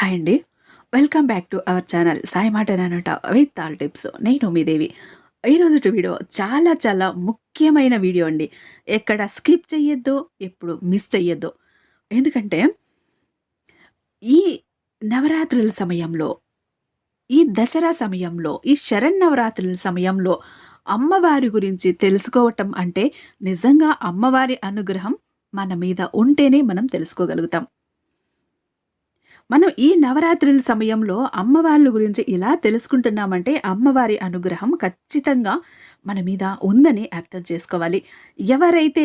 Hi అండి. Welcome back to our channel Sai మాట నానట విత్ ఆల్ టిప్స్. నేను మీ దేవి. ఈరోజు వీడియో చాలా చాలా ముఖ్యమైన వీడియో అండి. ఎక్కడ స్కిప్ చేయొద్దు ఎప్పుడు మిస్ చేయొద్దు ఎందుకంటే ఈ నవరాత్రుల సమయంలో ఈ దసరా సమయంలో ఈ శరన్నవరాత్రుల సమయంలో అమ్మవారి గురించి తెలుసుకోవటం అంటే నిజంగా అమ్మవారి అనుగ్రహం మన మీద ఉంటేనే మనం తెలుసుకోగలుగుతాం. మనం ఈ నవరాత్రుల సమయంలో అమ్మవార్ల గురించి ఇలా తెలుసుకుంటున్నామంటే అమ్మవారి అనుగ్రహం ఖచ్చితంగా మన మీద ఉందని అర్థం చేసుకోవాలి. ఎవరైతే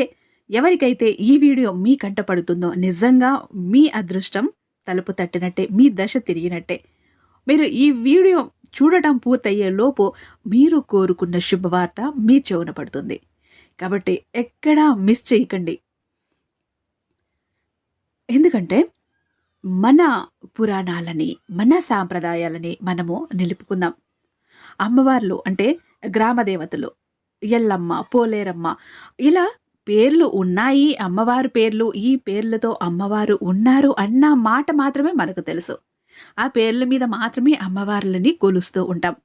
ఎవరికైతే ఈ వీడియో మీ కంట పడుతుందో నిజంగా మీ అదృష్టం తలుపు తట్టినట్టే మీ దశ తిరిగినట్టే. మీరు ఈ వీడియో చూడటం పూర్తయ్యే లోపు మీరు కోరుకున్న శుభవార్త మీ చెవున పడుతుంది. కాబట్టి ఎక్కడా మిస్ చేయకండి. ఎందుకంటే మన పురాణాలని మన సాంప్రదాయాలని మనము నిలుపుకుందాం. అమ్మవార్లు అంటే గ్రామ దేవతలు ఎల్లమ్మ పోలేరమ్మ ఇలా పేర్లు ఉన్నాయి అమ్మవారు పేర్లు ఈ పేర్లతో అమ్మవారు ఉన్నారు అన్న మాట మాత్రమే మనకు తెలుసు. ఆ పేర్ల మీద మాత్రమే అమ్మవార్లని కొలుస్తూ ఉంటాం.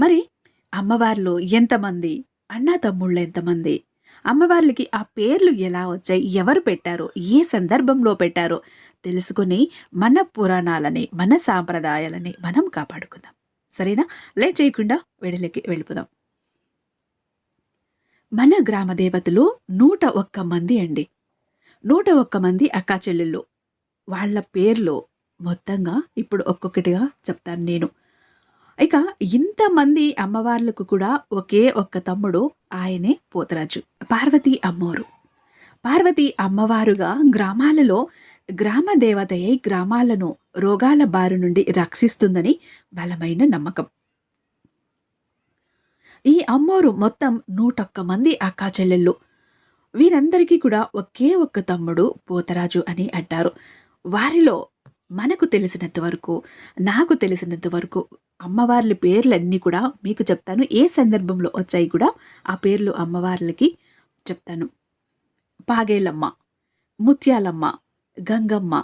మరి అమ్మవార్లు ఎంతమంది అన్న తమ్ముళ్ళు ఎంతమంది అమ్మవార్లకి ఆ పేర్లు ఎలా వచ్చాయి ఎవరు పెట్టారు ఏ సందర్భంలో పెట్టారో తెలుసుకుని మన పురాణాలని మన సాంప్రదాయాలని మనం కాపాడుకుందాం. సరేనా? లేట్ చేయకుండా వెడలికి వెళ్ళిపోదాం. మన గ్రామ దేవతలు నూట ఒక్క మంది అండి. నూట ఒక్క మంది అక్కా చెల్లెళ్ళు వాళ్ళ పేర్లు మొత్తంగా ఇప్పుడు ఒక్కొక్కటిగా చెప్తాను నేను. ఇక ఇంతమంది అమ్మవార్లకు కూడా ఒకే ఒక్క తమ్ముడు ఆయనే పోతరాజు పార్వతీ అమ్మవారు. పార్వతి అమ్మవారుగా గ్రామాలలో గ్రామ దేవతయ్యై గ్రామాలను రోగాల బారి నుండి రక్షిస్తుందని బలమైన నమ్మకం. ఈ అమ్మోరు మొత్తం నూటొక్క మంది అక్కా చెల్లెళ్ళు వీరందరికీ కూడా ఒకే ఒక్క తమ్ముడు పోతరాజు అని అంటారు. వారిలో మనకు తెలిసినంత వరకు నాకు తెలిసినంత వరకు అమ్మవార్ల పేర్లన్నీ కూడా మీకు చెప్తాను. ఏ సందర్భంలో వచ్చాయి కూడా ఆ పేర్లు అమ్మవార్లకి చెప్తాను. పాగేలమ్మ ముత్యాలమ్మ గంగమ్మ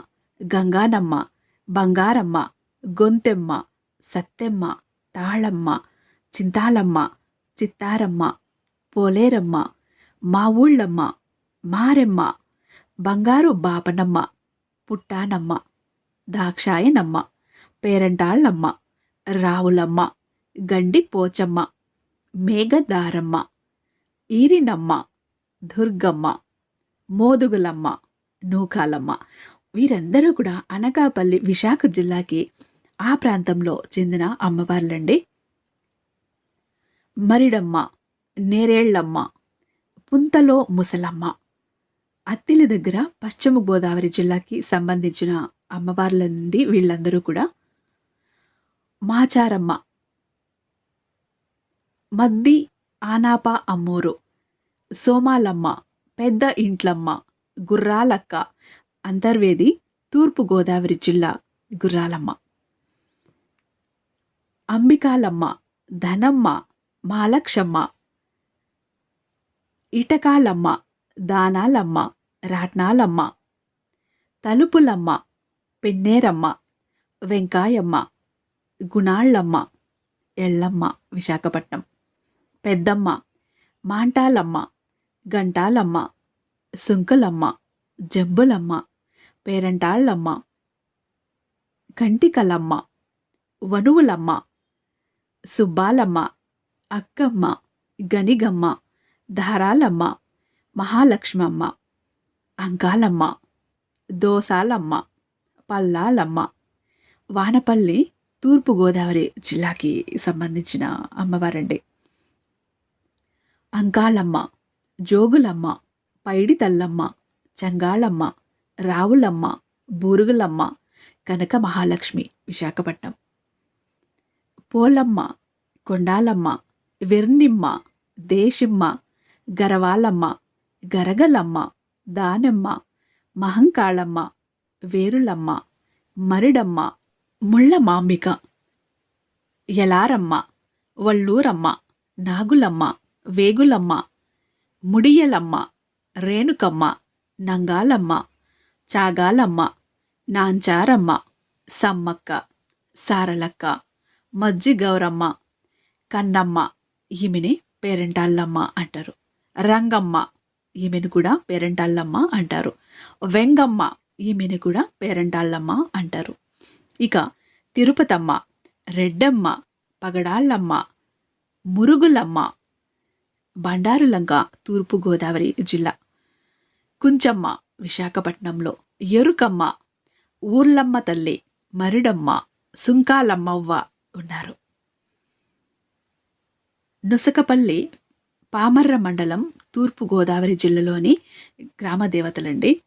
గంగానమ్మ బంగారమ్మ గొంతెమ్మ సత్తెమ్మ తాళమ్మ చింతాలమ్మ చిత్తారమ్మ పోలేరమ్మ మా ఊళ్ళమ్మ మారెమ్మ బంగారు బాపనమ్మ పుట్టానమ్మ దాక్షాయనమ్మ పేరంటాళ్ళమ్మ రావులమ్మ గండి పోచమ్మ మేఘదారమ్మ ఈరినమ్మ దుర్గమ్మ మోదుగులమ్మ నూకాలమ్మ. వీరందరూ కూడా అనకాపల్లి విశాఖ జిల్లాకి ఆ ప్రాంతంలో చెందిన అమ్మవార్లండి. మరిడమ్మ నేరేళ్ళమ్మ పుంతలో ముసలమ్మ. అత్తిలి దగ్గర పశ్చిమ గోదావరి జిల్లాకి సంబంధించిన అమ్మవార్ల నుండి వీళ్ళందరూ కూడా మాచారమ్మ. మద్ది ఆనాప అమ్మూరు. సోమాలమ్మ పెద్ద ఇంట్లమ్మ గుర్రాలక్క. అంతర్వేది తూర్పుగోదావరి జిల్లా గుర్రాలమ్మ. అంబికాలమ్మ ధనమ్మ మాలక్షమ్మ. ఇటకాలమ్మ దానాలమ్మ రాట్నాలమ్మ. తలుపులమ్మ పెన్నేరమ్మ. వెంకాయమ్మ. గుణాళ్ళమ్మ ఎల్లమ్మ విశాఖపట్నం. పెద్దమ్మ మాంటాలమ్మ గంటాలమ్మ సుంకలమ్మ జంబులమ్మ పేరంటాళ్ళమ్మ కంటికలమ్మ వనువులమ్మ సుబ్బాలమ్మ అక్కమ్మ గనిగమ్మ ధారాలమ్మ మహాలక్ష్మమ్మ అంకాలమ్మ దోసాలమ్మ పల్లాలమ్మ వానపల్లి తూర్పుగోదావరి జిల్లాకి సంబంధించిన అమ్మవారండి. అంకాలమ్మ జోగులమ్మ పైడి తల్లమ్మ చంగాళమ్మ రావులమ్మ బూరుగులమ్మ కనక మహాలక్ష్మి విశాఖపట్నం. పోలమ్మ కొండాలమ్మ వెర్నిమ్మ దేశిమ్మ గరవాలమ్మ గరగలమ్మ దానమ్మ మహంకాళమ్మ వేరులమ్మ మరిడమ్మ ముళ్ళ మాంబిక ఎలారమ్మ వల్లూరమ్మ నాగులమ్మ వేగులమ్మ ముడియలమ్మ రేణుకమ్మ నంగాలమ్మ చాగాలమ్మ నాంచారమ్మ సమ్మక్క సారలక్క మజ్జి గౌరమ్మ కన్నమ్మ ఈమెని పేరెంటాళ్ళమ్మ అంటారు. రంగమ్మ ఈమెను కూడా పేరెంటాళ్ళమ్మ అంటారు. వెంగమ్మ ఈమెను కూడా పేరెంటాళ్ళమ్మ అంటారు. ఇక తిరుపతమ్మ రెడ్డమ్మ పగడాళ్ళమ్మ మురుగులమ్మ బండారులంక తూర్పుగోదావరి జిల్లా. కుంచమ్మ విశాఖపట్నంలో. ఎరుకమ్మ ఊర్లమ్మ తల్లి మరిడమ్మ సుంకాలమ్మవ్వ ఉన్నారు. నుసకపల్లి పామర్ర మండలం తూర్పుగోదావరి జిల్లాలోని గ్రామ దేవతలండి.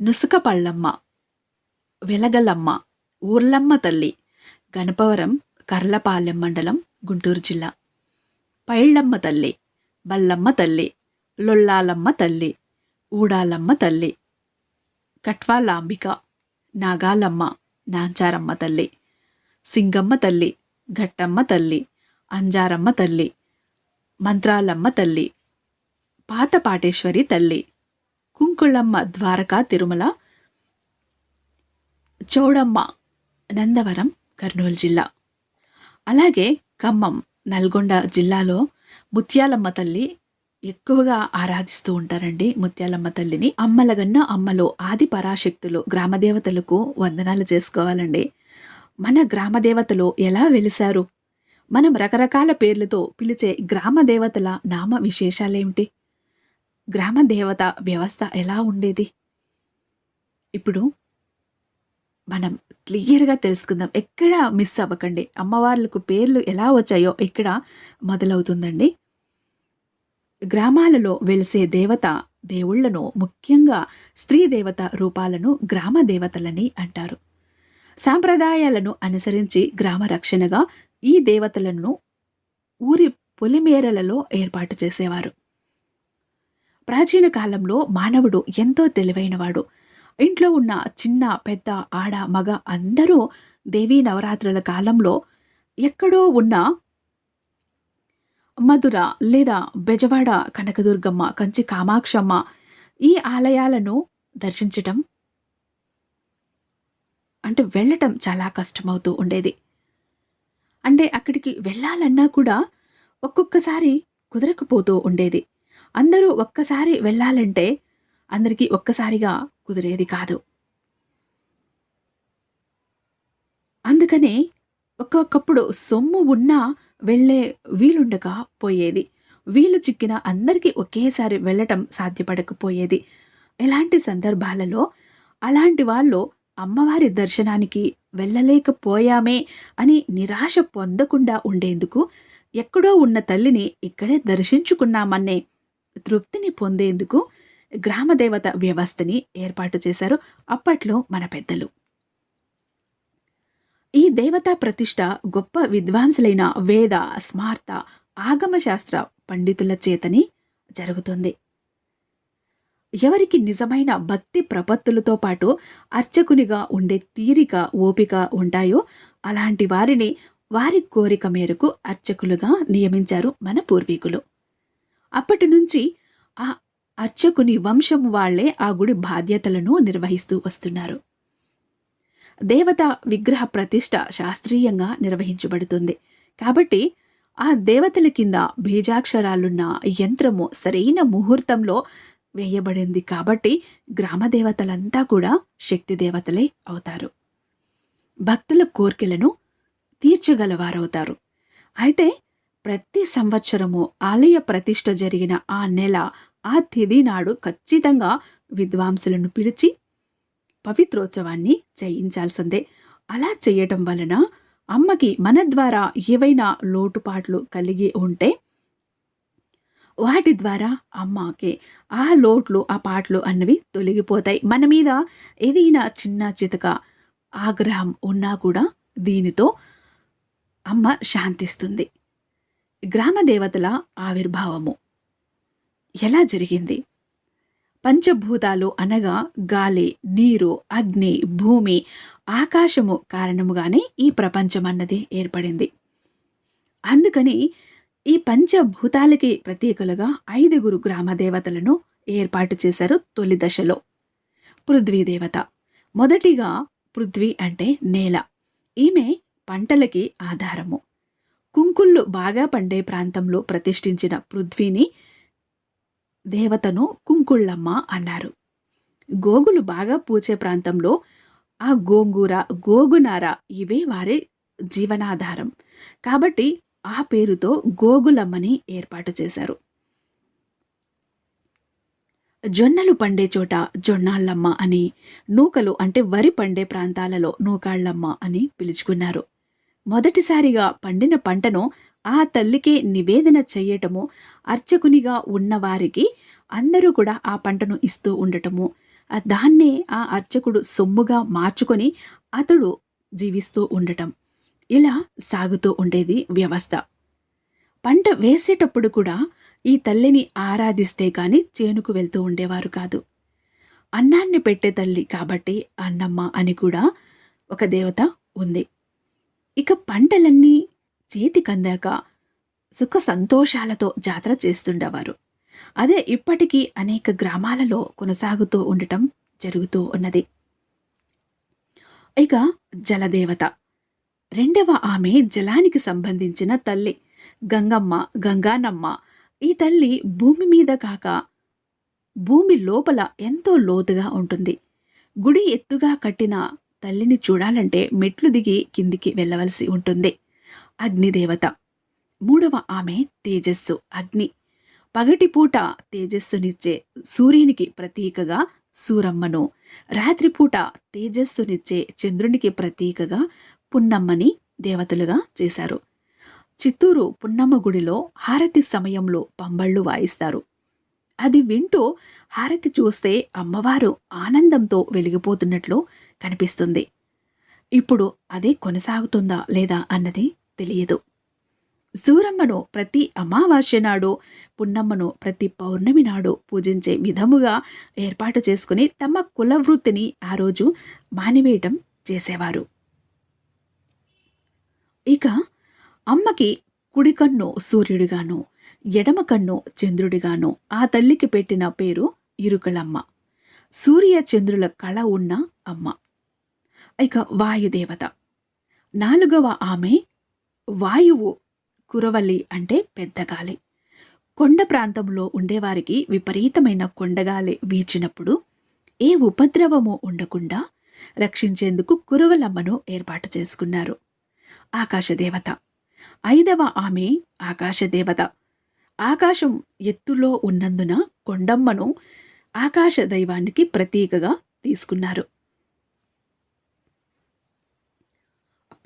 నుసకపళ్ళమ్మ వెలగలమ్మ ఊర్లమ్మ తల్లి గణపవరం కర్లపాలెం మండలం గుంటూరు జిల్లా. పైళ్ళమ్మ తల్లి బల్లమ్మ తల్లి లొల్లాలమ్మ తల్లి ఊడాలమ్మ తల్లి కట్వాలాంబిక నాగాలమ్మ నాంచారమ్మ తల్లి సింగమ్మ తల్లి ఘట్టమ్మ తల్లి అంజారమ్మ తల్లి మంత్రాలమ్మ తల్లి పాతపాటేశ్వరి తల్లి కుంకుళమ్మ ద్వారకా తిరుమల చౌడమ్మ నందవరం కర్నూలు జిల్లా. అలాగే ఖమ్మం నల్గొండ జిల్లాలో ముత్యాలమ్మ తల్లి ఎక్కువగా ఆరాధిస్తూ ఉంటారండి ముత్యాలమ్మ తల్లిని. అమ్మలగన్న అమ్మలో ఆది పరాశక్తులు గ్రామదేవతలకు వందనాలు చేసుకోవాలండి. మన గ్రామదేవతలు ఎలా వెలిశారు? మనం రకరకాల పేర్లతో పిలిచే గ్రామ దేవతల నామ విశేషాలేమిటి? గ్రామదేవత వ్యవస్థ ఎలా ఉండేది? ఇప్పుడు మనం క్లియర్గా తెలుసుకుందాం. ఎక్కడ మిస్ అవ్వకండి. అమ్మవార్లకు పేర్లు ఎలా వచ్చాయో ఇక్కడ మొదలవుతుందండి? గ్రామాలలో వెలిసే దేవత దేవుళ్ళను ముఖ్యంగా స్త్రీ దేవత రూపాలను గ్రామ దేవతలని అంటారు. సాంప్రదాయాలను అనుసరించి గ్రామ రక్షణగా ఈ దేవతలను ఊరి పొలిమేరలలో ఏర్పాటు చేసేవారు. ప్రాచీన కాలంలో మానవుడు ఎంతో తెలివైనవాడు. ఇంట్లో ఉన్న చిన్న పెద్ద ఆడ మగ అందరూ దేవీ నవరాత్రుల కాలంలో ఎక్కడో ఉన్న మధుర లేదా బెజవాడ కనకదుర్గమ్మ కంచి కామాక్షమ్మ ఈ ఆలయాలను దర్శించటం అంటే వెళ్ళటం చాలా కష్టమవుతూ ఉండేది. అంటే అక్కడికి వెళ్ళాలన్నా కూడా ఒక్కొక్కసారి కుదరకపోతూ ఉండేది. అందరూ ఒక్కసారి వెళ్ళాలంటే అందరికీ ఒక్కసారిగా కుదిరేది కాదు. అందుకనే ఒక్కొక్కప్పుడు సొమ్ము ఉన్నా వెళ్ళే వీలుండక పోయేది. వీలు చిక్కిన అందరికీ ఒకేసారి వెళ్ళటం సాధ్యపడకపోయేది. ఎలాంటి సందర్భాలలో అలాంటి వాళ్ళు అమ్మవారి దర్శనానికి వెళ్ళలేకపోయామే అని నిరాశ పొందకుండా ఉండేందుకు ఎక్కడో ఉన్న తల్లిని ఇక్కడే దర్శించుకున్నామన్నే తృప్తిని పొందేందుకు గ్రామదేవత వ్యవస్థని ఏర్పాటు చేశారు అప్పట్లో మన పెద్దలు. ఈ దేవతా ప్రతిష్ట గొప్ప విద్వాంసులైన వేద స్మార్త ఆగమశాస్త్ర పండితుల చేతని జరుగుతుంది. ఎవరికి నిజమైన భక్తి ప్రపత్తులతో పాటు అర్చకునిగా ఉండే తీరిక ఓపిక ఉంటాయో అలాంటి వారిని వారి కోరిక మేరకు అర్చకులుగా నియమించారు మన పూర్వీకులు. అప్పటి నుంచి ఆ అర్చకుని వంశం వాళ్ళే ఆ గుడి బాధ్యతలను నిర్వహిస్తూ వస్తున్నారు. దేవత విగ్రహ ప్రతిష్ట శాస్త్రీయంగా నిర్వహించబడుతుంది. కాబట్టి ఆ దేవతల కింద బీజాక్షరాలున్న యంత్రము సరైన ముహూర్తంలో వేయబడింది. కాబట్టి గ్రామ దేవతలంతా కూడా శక్తి దేవతలే అవుతారు. భక్తుల కోర్కెలను తీర్చగలవారవుతారు. అయితే ప్రతి సంవత్సరము ఆలయ ప్రతిష్ట జరిగిన ఆ నెల ఆ తిథి నాడు ఖచ్చితంగా విద్వాంసులను పిలిచి పవిత్రోత్సవాన్ని చేయించాల్సిందే. అలా చేయటం వలన అమ్మకి మన ద్వారా ఏవైనా లోటుపాట్లు కలిగి ఉంటే వాటి ద్వారా అమ్మకి ఆ లోట్లు ఆ పాటలు అన్నవి తొలగిపోతాయి. మన మీద ఏదైనా చిన్న చితక ఆగ్రహం ఉన్నా కూడా దీనితో అమ్మ శాంతిస్తుంది. గ్రామ దేవతల ఆవిర్భావము. ఎలా జరిగింది? పంచభూతాలు అనగా గాలి నీరు అగ్ని భూమి ఆకాశము కారణముగానే ఈ ప్రపంచం అన్నది ఏర్పడింది. అందుకని ఈ పంచభూతాలకి ప్రతీకలుగా ఐదుగురు గ్రామ దేవతలను ఏర్పాటు చేశారు తొలి దశలో. పృథ్వీదేవత మొదటిగా పృథ్వీ అంటే నేల. ఈమె పంటలకి ఆధారము. కుంకుళ్ళు బాగా పండే ప్రాంతంలో ప్రతిష్ఠించిన పృథ్వీని దేవతను కుంకుళ్ళమ్మ అన్నారు. గోగులు బాగా పూచే ప్రాంతంలో ఆ గోంగూర గోగునార ఇవే వారి జీవనాధారం. కాబట్టి ఆ పేరుతో గోగులమ్మని ఏర్పాటు చేశారు. జొన్నలు పండే చోట జొన్నాళ్ళమ్మ అని నూకలు అంటే వరి పండే ప్రాంతాలలో నూకాళ్ళమ్మ అని పిలుచుకున్నారు. మొదటిసారిగా పండిన పంటను ఆ తల్లికి నివేదన చెయ్యటము అర్చకునిగా ఉన్నవారికి అందరూ కూడా ఆ పంటను ఇస్తూ ఉండటము. దాన్నే ఆ అర్చకుడు సొమ్ముగా మార్చుకొని అతడు జీవిస్తూ ఉండటం. ఇలా సాగుతూ ఉండేది వ్యవస్థ. పంట వేసేటప్పుడు కూడా ఈ తల్లిని ఆరాధిస్తే కానీ చేనుకు వెళ్తూ ఉండేవారు కాదు. అన్నాన్ని పెట్టే తల్లి కాబట్టి అన్నమ్మ అని కూడా ఒక దేవత ఉంది. ఇక పంటలన్నీ చేతికందాక సుఖ సంతోషాలతో జాతర చేస్తుండేవారు. అదే ఇప్పటికీ అనేక గ్రామాలలో కొనసాగుతూ ఉండటం జరుగుతూ ఉన్నది. ఇక జలదేవత. రెండవ ఆమె జలానికి సంబంధించిన తల్లి గంగమ్మ గంగానమ్మ. ఈ తల్లి భూమి మీద కాక భూమి లోపల ఎంతో లోతుగా ఉంటుంది. గుడి ఎత్తుగా కట్టిన తల్లిని చూడాలంటే మెట్లు దిగి కిందికి వెళ్ళవలసి ఉంటుంది. అగ్నిదేవత. మూడవ ఆమె తేజస్సు అగ్ని. పగటిపూట తేజస్సునిచ్చే సూర్యునికి ప్రతీకగా సూరమ్మను. రాత్రిపూట తేజస్సునిచ్చే చంద్రునికి ప్రతీకగా పున్నమ్మని దేవతలుగా చేశారు. చిత్తూరు పున్నమ్మ గుడిలో హారతి సమయంలో పంబళ్ళు వాయిస్తారు. అది వింటూ హారతి చూస్తే అమ్మవారు ఆనందంతో వెలిగిపోతున్నట్లు కనిపిస్తుంది. ఇప్పుడు అదే కొనసాగుతుందా లేదా అన్నది తెలియదు. సూరమ్మను ప్రతి అమావాస్య నాడు పున్నమ్మను ప్రతి పౌర్ణమి నాడు పూజించే విధముగా ఏర్పాటు చేసుకుని తమ కుల వృత్తిని ఆ రోజు మానివేయటం చేసేవారు. ఇక అమ్మకి కుడికన్ను సూర్యుడిగాను ఎడమ కన్ను చంద్రుడిగాను ఆ తల్లికి పెట్టిన పేరు ఇరుకలమ్మ. సూర్య చంద్రుల కళ ఉన్న అమ్మ. ఇక వాయుదేవత. నాలుగవ ఆమె వాయువు కురవలి అంటే పెద్దగాలి కొండ ప్రాంతంలో ఉండేవారికి విపరీతమైన కొండగాలి వీచినప్పుడు ఏ ఉపద్రవము ఉండకుండా రక్షించేందుకు కురవలమ్మను ఏర్పాటు చేసుకున్నారు. ఆకాశదేవత. ఐదవ ఆమె ఆకాశదేవత. ఆకాశం ఎత్తులో ఉన్నందున కొండమ్మను ఆకాశ దైవానికి ప్రతీకగా తీసుకున్నారు.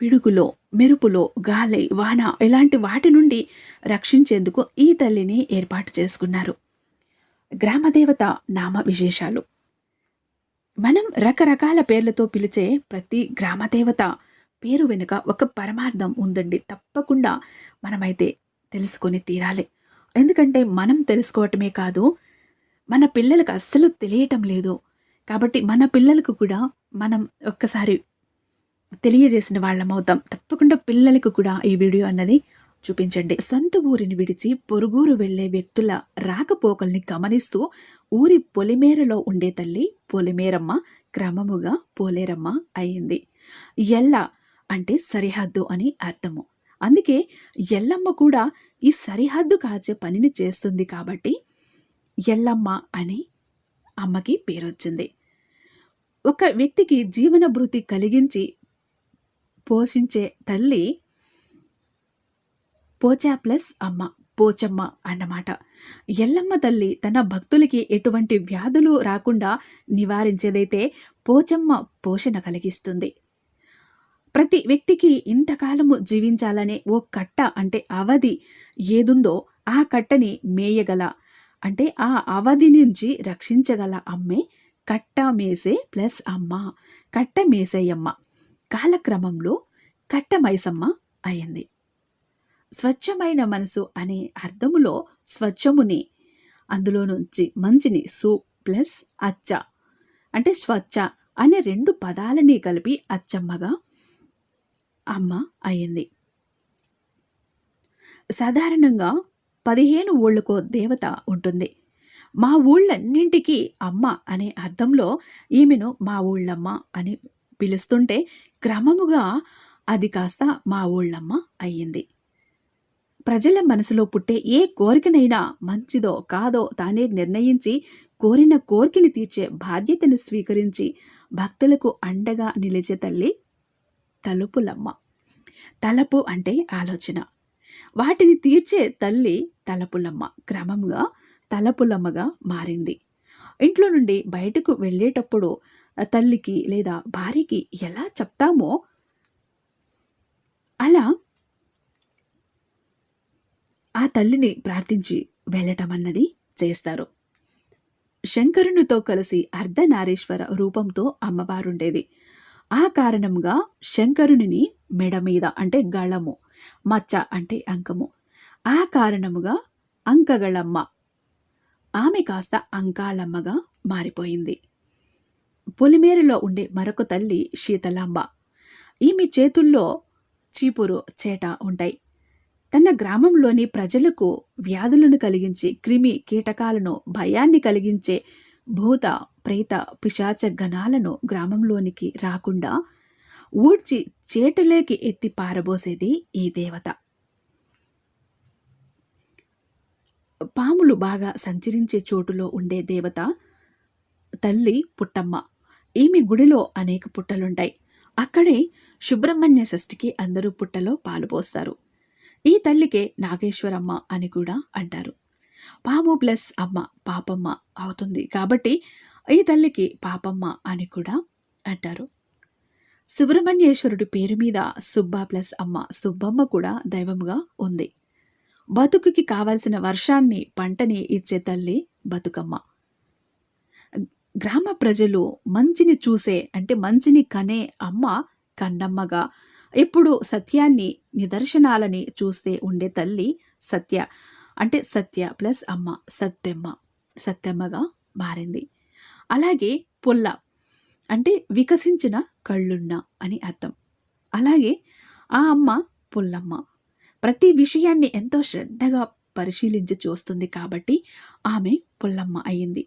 పిడుగులో మెరుపులో గాలి వాన ఇలాంటి వాటి నుండి రక్షించేందుకు ఈ తల్లిని ఏర్పాటు చేసుకున్నారు. గ్రామదేవత నామ విశేషాలు. మనం రకరకాల పేర్లతో పిలిచే ప్రతి గ్రామదేవత పేరు వెనుక ఒక పరమార్థం ఉందండి. తప్పకుండా మనమైతే తెలుసుకొని తీరాలి. ఎందుకంటే మనం తెలుసుకోవటమే కాదు మన పిల్లలకు అస్సలు తెలియటం లేదు. కాబట్టి మన పిల్లలకు కూడా మనం ఒక్కసారి తెలియజేసిన వాళ్ళం అవుతాం. తప్పకుండా పిల్లలకు కూడా ఈ వీడియో అన్నది చూపించండి. సొంత ఊరిని విడిచి పొరుగురు వెళ్ళే వ్యక్తుల రాకపోకల్ని గమనిస్తూ ఊరి పొలిమేరలో ఉండే తల్లి పొలిమేరమ్మ క్రమముగా పోలేరమ్మ అయింది. ఎల్ల అంటే సరిహద్దు అని అర్థము. అందుకే ఎల్లమ్మ కూడా ఈ సరిహద్దు కాచే పనిని చేస్తుంది కాబట్టి ఎల్లమ్మ అని అమ్మకి పేరొచ్చింది. ఒక వ్యక్తికి జీవనభృతి కలిగించి పోషించే తల్లి పోచా ప్లస్ అమ్మ పోచమ్మ అన్నమాట. ఎల్లమ్మ తల్లి తన భక్తులకి ఎటువంటి వ్యాధులు రాకుండా నివారించేదైతే పోచమ్మ పోషణ కలిగిస్తుంది. ప్రతి వ్యక్తికి ఇంతకాలము జీవించాలనే ఓ కట్ట అంటే అవధి ఏదుందో ఆ కట్టని మేయగల. అంటే ఆ అవధి నుంచి రక్షించగల అమ్మే కట్ట మేసే ప్లస్ అమ్మ కట్ట మేసేయమ్మ. కాలక్రమంలో కట్టమైసమ్మ అయింది. స్వచ్ఛమైన మనసు అనే అర్థములో స్వచ్ఛముని అందులో నుంచి మంచిని సు ప్లస్ అచ్చ. అంటే స్వచ్ఛ అనే రెండు పదాలని కలిపి అచ్చమ్మగా అమ్మ అయింది. సాధారణంగా పదిహేను ఊళ్ళకో దేవత ఉంటుంది. మా ఊళ్ళన్నింటికి అమ్మ అనే అర్థంలో ఈమెను మా ఊళ్ళమ్మ అని పిలుస్తుంటే క్రమముగా అది కాస్త మా ఊళ్ళమ్మ అయ్యింది. ప్రజల మనసులో పుట్టే ఏ కోరికనైనా మంచిదో కాదో తానే నిర్ణయించి కోరిన కోరికని తీర్చే బాధ్యతను స్వీకరించి భక్తులకు అండగా నిలిచే తల్లి తలుపులమ్మ. తలపు అంటే ఆలోచన. వాటిని తీర్చే తల్లి తలపులమ్మ. క్రమంగా తలపులమ్మగా మారింది. ఇంట్లో నుండి బయటకు వెళ్ళేటప్పుడు తల్లికి లేదా భార్యకి ఎలా చెప్తామో అలా ఆ తల్లిని ప్రార్థించి వెళ్ళటం అన్నది చేస్తారు. శంకరునితో కలిసి అర్ధనారీశ్వర రూపంతో అమ్మవారుండేది. ఆ కారణంగా శంకరుని మెడ మీద అంటే గళము మచ్చ అంటే అంకము. ఆ కారణముగా అంకగళమ్మ ఆమె కాస్త అంకాలమ్మగా మారిపోయింది. పొలిమేరులో ఉండే మరొక తల్లి శీతలాంబ. ఈమె చేతుల్లో చీపురు చేట ఉంటాయి. తన గ్రామంలోని ప్రజలకు వ్యాధులను కలిగించి క్రిమి కీటకాలను భయాన్ని కలిగించే భూత ప్రేత పిశాచ గణాలను గ్రామంలోనికి రాకుండా ఊడ్చి చేటలేకి ఎత్తి పారబోసేది ఈ దేవత. పాములు బాగా సంచరించే చోటులో ఉండే దేవత తల్లి పుట్టమ్మ. ఈమె గుడిలో అనేక పుట్టలుంటాయి. అక్కడే సుబ్రహ్మణ్య షష్ఠికి అందరూ పుట్టలో పాలు పోస్తారు. ఈ తల్లికే నాగేశ్వరమ్మ అని కూడా అంటారు. పాము ప్లస్ అమ్మ పాపమ్మ అవుతుంది. కాబట్టి ఈ తల్లికి పాపమ్మ అని కూడా అంటారు. సుబ్రహ్మణ్యేశ్వరుడి పేరు మీద సుబ్బ ప్లస్ అమ్మ సుబ్బమ్మ కూడా దైవముగా ఉంది. బతుకుకి కావలసిన వర్షాన్ని పంటని ఇచ్చే తల్లి బతుకమ్మ. గ్రామ ప్రజలు మంచిని చూసే అంటే మంచిని కనే అమ్మ కన్నమ్మగా ఎప్పుడు సత్యాన్ని నిదర్శనాలని చూస్తే ఉండే తల్లి సత్య అంటే సత్య ప్లస్ అమ్మ సత్యమ్మ సత్యమ్మగా మారింది. అలాగే పుల్ల అంటే వికసించిన కళ్ళున్న అని అర్థం. అలాగే ఆ అమ్మ పుల్లమ్మ. ప్రతి విషయాన్ని ఎంతో శ్రద్ధగా పరిశీలించి చూస్తుంది కాబట్టి ఆమె పుల్లమ్మ అయింది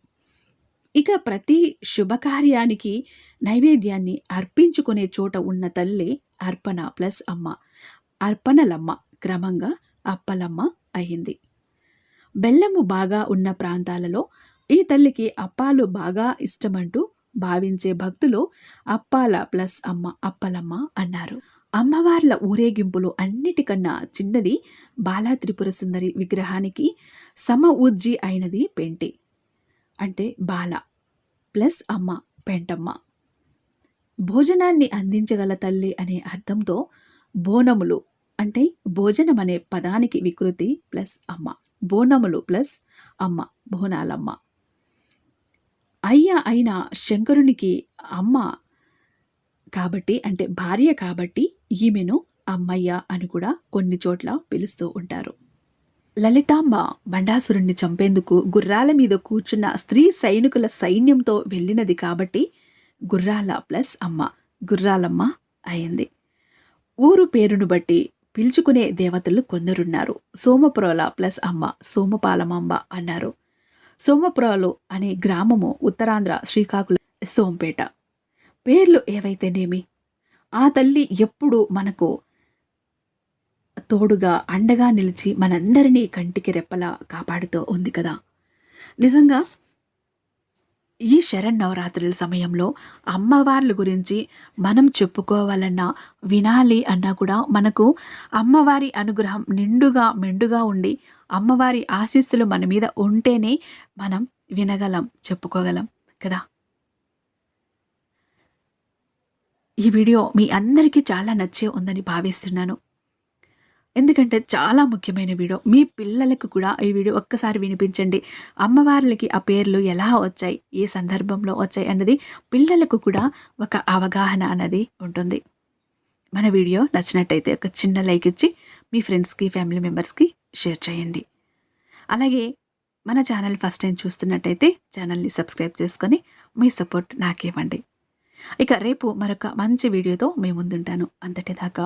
ఇక ప్రతి శుభకార్యానికి నైవేద్యాన్ని అర్పించుకునే చోట ఉన్న తల్లి అర్పణ ప్లస్ అమ్మ. అర్పణలమ్మ క్రమంగా అప్పలమ్మ అయింది బెల్లము బాగా ఉన్న ప్రాంతాలలో ఈ తల్లికి అప్పాలు బాగా ఇష్టమంటూ భావించే భక్తులు అప్పాల ప్లస్ అమ్మ అప్పలమ్మ అన్నారు. అమ్మవార్ల ఊరేగింపులు అన్నిటికన్నా చిన్నది బాలా త్రిపుర సుందరి విగ్రహానికి సమ ఉజ్జి అయినది పెంటి అంటే బాల ప్లస్ అమ్మ పెంటమ్మ. భోజనాన్ని అందించగల తల్లి అనే అర్థంతో బోనములు అంటే భోజనం అనే పదానికి వికృతి ప్లస్ అమ్మ బోనములు ప్లస్ అమ్మ బోనాలమ్మ. అయ్య అయిన శంకరునికి అమ్మ కాబట్టి అంటే భార్య కాబట్టి ఈమెను అమ్మయ్య అని కూడా కొన్ని చోట్ల పిలుస్తూ ఉంటారు. లలితాంబ బండాసురుణ్ణి చంపేందుకు గుర్రాల మీద కూర్చున్న స్త్రీ సైనికుల సైన్యంతో వెళ్ళినది కాబట్టి గుర్రాల ప్లస్ అమ్మ గుర్రాలమ్మ అయింది. ఊరు పేరును బట్టి పిలుచుకునే దేవతలు కొందరున్నారు. సోమప్రోల ప్లస్ అమ్మ సోమపాలమాంబ అన్నారు. సోమపురాలు అనే గ్రామము ఉత్తరాంధ్ర శ్రీకాకుళం సోంపేట. పేర్లు ఏవైతేనేమి? ఆ తల్లి ఎప్పుడు మనకు తోడుగా అండగా నిలిచి మనందరినీ కంటికి రెప్పలా కాపాడుతూ ఉంది కదా. నిజంగా ఈ శరన్నవరాత్రుల సమయంలో అమ్మవార్ల గురించి మనం చెప్పుకోవాలన్నా వినాలి అన్నా కూడా మనకు అమ్మవారి అనుగ్రహం నిండుగా మెండుగా ఉండి అమ్మవారి ఆశీస్సులు మన మీద ఉంటేనే మనం వినగలం చెప్పుకోగలం కదా? ఈ వీడియో మీ అందరికీ చాలా నచ్చే ఉందని భావిస్తున్నాను. ఎందుకంటే చాలా ముఖ్యమైన వీడియో. మీ పిల్లలకు కూడా ఈ వీడియో ఒక్కసారి వినిపించండి. అమ్మవార్లకి ఆ పేర్లు ఎలా వచ్చాయి? ఏ సందర్భంలో వచ్చాయి? అన్నది పిల్లలకు కూడా ఒక అవగాహన అన్నది ఉంటుంది. మన వీడియో నచ్చినట్టయితే ఒక చిన్న లైక్ ఇచ్చి మీ ఫ్రెండ్స్కి ఫ్యామిలీ మెంబర్స్కి షేర్ చేయండి. అలాగే మన ఛానల్ ఫస్ట్ టైం చూస్తున్నట్టయితే ఛానల్ని సబ్స్క్రైబ్ చేసుకొని మీ సపోర్ట్ నాకివ్వండి. ఇక రేపు మరొక మంచి వీడియోతో మీ ముందుంటాను. అంతటిదాకా